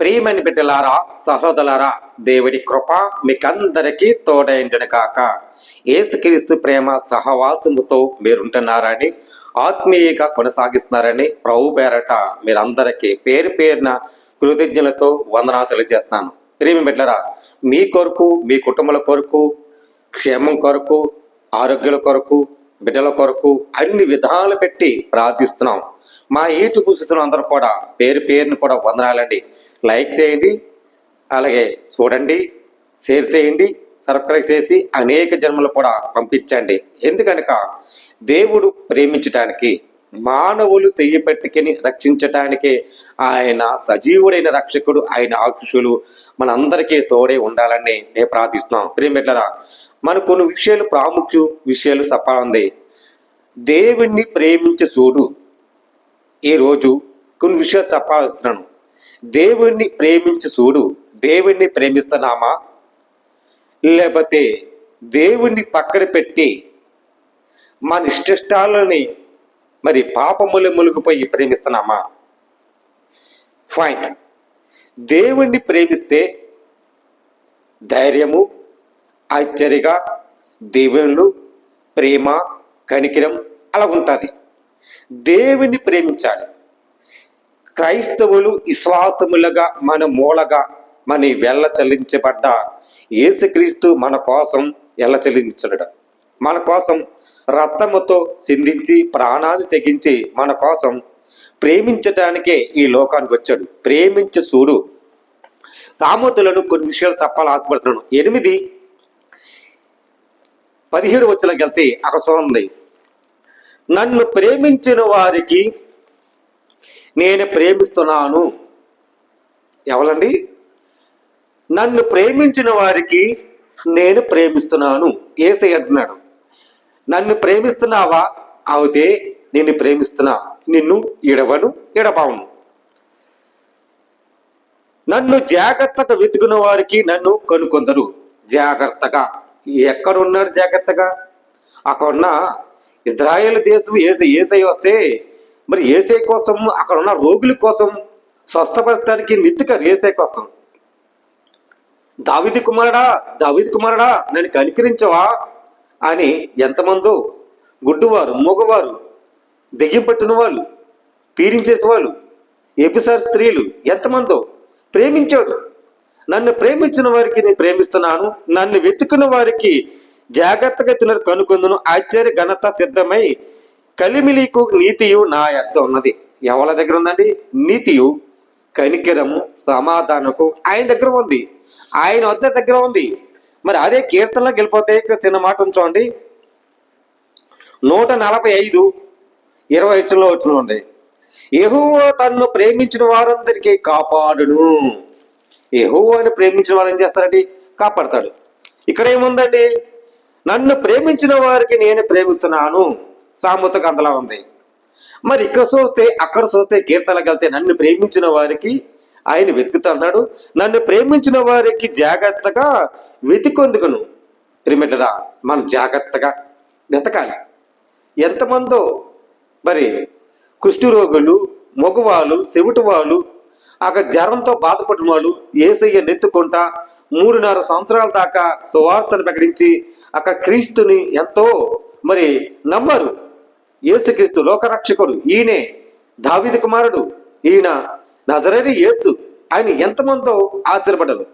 ప్రియమని బిడ్డలారా సహోదరులారా దేవుడి కృప మీకందరికీ తోడైండను కాక ఏసుక్రీస్తు ప్రేమ సహవాసముతో మీరుంటున్నారని ఆత్మీయంగా కొనసాగిస్తున్నారని ప్రభు పేరట మీరందరికీ పేరు పేరున కృతజ్ఞతలతో వందనాలు తెలియజేస్తాను ప్రియమి బిడ్డరా మీ కొరకు మీ కుటుంబాల కొరకు క్షేమం కొరకు ఆరోగ్యాల కొరకు బిడ్డల కొరకు అన్ని విధాలు పెట్టి ప్రార్థిస్తున్నాం. మా ఈటు కూర్చున్న అందరూ కూడా పేరు పేరుని కూడా వందనాలండి. లైక్ చేయండి అలాగే చూడండి షేర్ చేయండి సబ్స్క్రైబ్ చేసి అనేక జన్మలు కూడా పంపించండి. ఎందుకనక దేవుడు ప్రేమించటానికి మానవులు చెయ్యి పెట్టుకుని రక్షించటానికి ఆయన సజీవుడైన రక్షకుడు ఆయన ఆక్షులు మనందరికీ తోడే ఉండాలని నేను ప్రార్థిస్తున్నాం ప్రేమిట్లరా మన కొన్ని విషయాలు ప్రాముఖ్య విషయాలు చెప్పాలంది దేవుణ్ణి ప్రేమించే చూడు ఈరోజు కొన్ని విషయాలు చెప్పాల్స్తున్నాను దేవుణ్ణి ప్రేమించి చూడు. దేవుణ్ణి ప్రేమిస్తున్నామా? లేకపోతే దేవుణ్ణి పక్కన పెట్టి మన ఇష్టిష్టాలని మరి పాపములు మునిగిపోయి ప్రేమిస్తున్నామా? ఫైన్ దేవుణ్ణి ప్రేమిస్తే ధైర్యము ఆశ్చర్యగా దేవుళ్ళు ప్రేమ కనికిరం అలా ఉంటుంది దేవుణ్ణి ప్రేమించాలి. క్రైస్తవులు విశ్వాసములుగా మన మూలగా మన వెళ్ళ చెల్లించబడ్డ యేసుక్రీస్తు మన కోసం ఎల్ల చెల్లించడు మన కోసం రక్తముతో సింధించి ప్రాణాన్ని తెగించి మన కోసం ప్రేమించడానికే ఈ లోకానికి వచ్చాడు. ప్రేమించి చూడు. సామతులను కొన్ని విషయాలు చెప్పాలని ఆశపడుతున్నాను. ఎనిమిది పదిహేడు వచ్చినకి వెళ్తే అక్కడ చూడండి. నన్ను ప్రేమించిన వారికి నేను ప్రేమిస్తున్నాను. ఎవరండి నన్ను ప్రేమించిన వారికి నేను ప్రేమిస్తున్నాను. ఏసై అంటున్నాడు. నన్ను ప్రేమిస్తున్నావా? అవుతే నిన్ను ప్రేమిస్తున్నా. నిన్ను ఇడవను ఇడబావును నన్ను జాగ్రత్తగా వెతుకున్న వారికి నన్ను కనుకొందరు. జాగ్రత్తగా. ఎక్కడున్నాడు జాగ్రత్తగా? అక్కడున్న ఇజ్రాయేల్ దేశం ఏసై ఏసై వస్తే మరి ఏసై కోసం అక్కడ ఉన్న రోగుల కోసం స్వస్థపరచడానికి నిత్యక ఏసే కోసం. దావిది కుమారుడా దావిది కుమారుడా నన్ను కనికరించవా? అని ఎంతమందో గుడ్డువారు మగవారు దెయ్యం పట్టిన వాళ్ళు పీడించేసే వాళ్ళు ఎపిసార్ స్త్రీలు ఎంతమందో ప్రేమించాడు. నన్ను ప్రేమించిన వారికి నేను ప్రేమిస్తున్నాను నన్ను వెతుకున్న వారికి జాగ్రత్తగా తినరు కనుకొందును ఆశ్చర్య ఘనత సిద్ధమై కలిమిలీకు నీతియు నా యొద్ద ఉన్నది ఎవరి దగ్గర ఉందండి నీతియు కనికరము సమాధానకు ఆయన దగ్గర ఉంది ఆయన వద్ద దగ్గర ఉంది మరి అదే కీర్తనలోకి వెళ్ళిపోతే ఇక చిన్న మాట ఉంచండి నూట నలభై ఐదు ఇరవై ఐదులో వచ్చినండి యెహోవా తన్ను ప్రేమించిన వారందరికీ కాపాడును. యెహోవాని ప్రేమించిన వారు ఏం చేస్తారండి? కాపాడతాడు. ఇక్కడ ఏముందండి? నన్ను ప్రేమించిన వారికి నేను ప్రేమిస్తున్నాను. సామెత గంధలా ఉంది. మరి ఇక్కడ చూస్తే అక్కడ చూస్తే కీర్తనకు వెళ్తే నన్ను ప్రేమించిన వారికి ఆయన వెతుకుతున్నాడు నన్ను ప్రేమించిన వారికి జాగ్రత్తగా వెతికొందుకును. తిరిమిట్లరా మనం జాగ్రత్తగా వెతకాలి. ఎంతమందో మరి కుష్ఠరోగులు మగవాళ్ళు చెవిటి వాళ్ళు అక్కడ జ్వరంతో బాధపడిన వాళ్ళు ఏసయ్య నెత్తుకుంటా మూడున్నర సంవత్సరాల దాకా సువార్తను ప్రకటించి అక్కడ క్రీస్తుని ఎంతో మరి నమ్మరు. ఏసుక్రీస్తు లోకరక్షకుడు ఈయనే దావిది కుమారుడు ఈయన నజరేని ఏత్తు ఆయన ఎంతమందో ఆశ్చర్యపడదు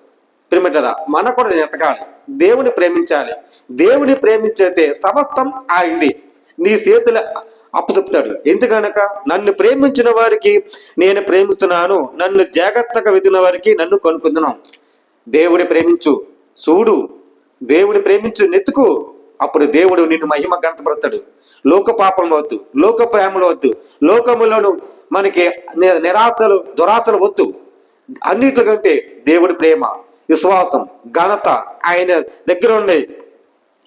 ప్రిమిటరా మన కూడా ఎతకాలి దేవుని ప్రేమించాలి. దేవుని ప్రేమించైతే సమస్తం ఆయన్ని నీ చేతుల అప్పచెప్తాడు. ఎందుకనక? నన్ను ప్రేమించిన వారికి నేను ప్రేమిస్తున్నాను. నన్ను జాగ్రత్తగా వెతిన వారికి నన్ను కొనుక్కుంటున్నాను దేవుడి ప్రేమించు. చూడు. దేవుడి ప్రేమించు. నెత్తుకు. అప్పుడు దేవుడు నిన్ను మహిమ గణతపడతాడు లోక పాపం వద్దు లోక ప్రేమలు వద్దు లోకములను మనకి నిరాశలు దురాశలు వద్దు. అన్నిటికంటే దేవుడి ప్రేమ విశ్వాసం ఘనత ఆయన దగ్గర ఉన్నాయి.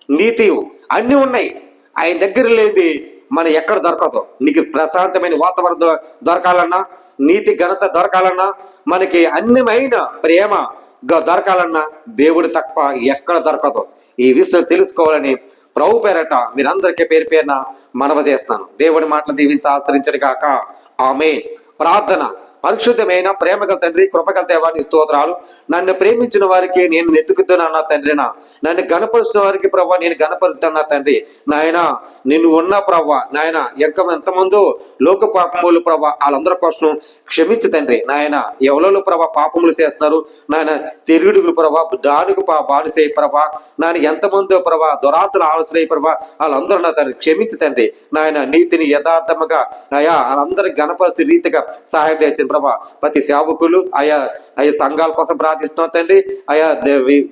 నీతి అన్నీ ఉన్నాయి. ఆయన దగ్గర లేదు మన ఎక్కడ దొరకదు. నీకు ప్రశాంతమైన వాతావరణం దొరకాలన్నా నీతి ఘనత దొరకాలన్నా మనకి అన్నిమైన ప్రేమ గ- దొరకాలన్నా దేవుడు తప్ప ఎక్కడ దొరకదు. ఈ విషయం తెలుసుకోవాలని ప్రభు పేరట మీరందరికీ పేరు పేరున మనవ చేస్తాను దేవుడి మాటలు దీవించి ఆశ్రయించడు కాక ఆమె ప్రార్థన. పరిశుద్ధమైన ప్రేమగల తండ్రి కృపగల దేవాన్ని స్తోత్రాలు. నన్ను ప్రేమించిన వారికి నేను నెత్తుకుతున్నా తండ్రినా నన్ను గణపరుస్తున్న వారికి ప్రభా నేను గణపరుస్తున్నా తండ్రి. నాయన నేను ఉన్న ప్రభా నాయన ఎక్క ఎంతమందో లోక పాపములు ప్రభా వాళ్ళందరి కోసం క్షమించు తండ్రి. నాయన ఎవరో ప్రభా పాపములు చేస్తున్నారు? నాయన తిరుగుడుగులు ప్రభా దానికి పా బానిసే ప్రభా నాయన ఎంతమందో ప్రభా దురాశలు ఆలోచన ప్రభా వాళ్ళందరూ నా తండ్రి క్షమించు తండ్రి. నాయన నీతిని యథార్థముగా నాయా వాళ్ళందరి గణపరిచే రీతిగా సహాయం చేసింది ప్రభా ప్రతి సేవకులు ఆయా ఆయా సంఘాల కోసం ప్రార్థిస్తున్నాం తండ్రి. ఆయా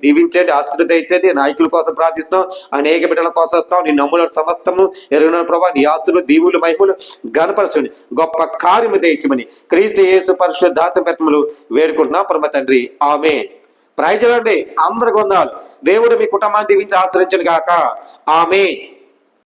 దీవించండి ఆశీర్వదించండి నాయకుల కోసం ప్రార్థిస్తున్నాం. అనేక బిడ్డల కోసం వస్తాం. నీ నమ్ముల సమస్తము ఎరుగున ప్రభా నీ ఆస్తులు దీవులు మహిమలు గణపరచుని గొప్ప కార్యము తెచ్చమని క్రీస్తు యేసు పరిశుద్ధాత్మ పెట్టములు వేడుకుంటున్నాం. పరమ తండ్రి ఆమె ప్రయోజనండి అందరికి వందాలు దేవుడు మీ కుటుంబాన్ని దీవించి ఆశ్రయించను గాక. ఆమె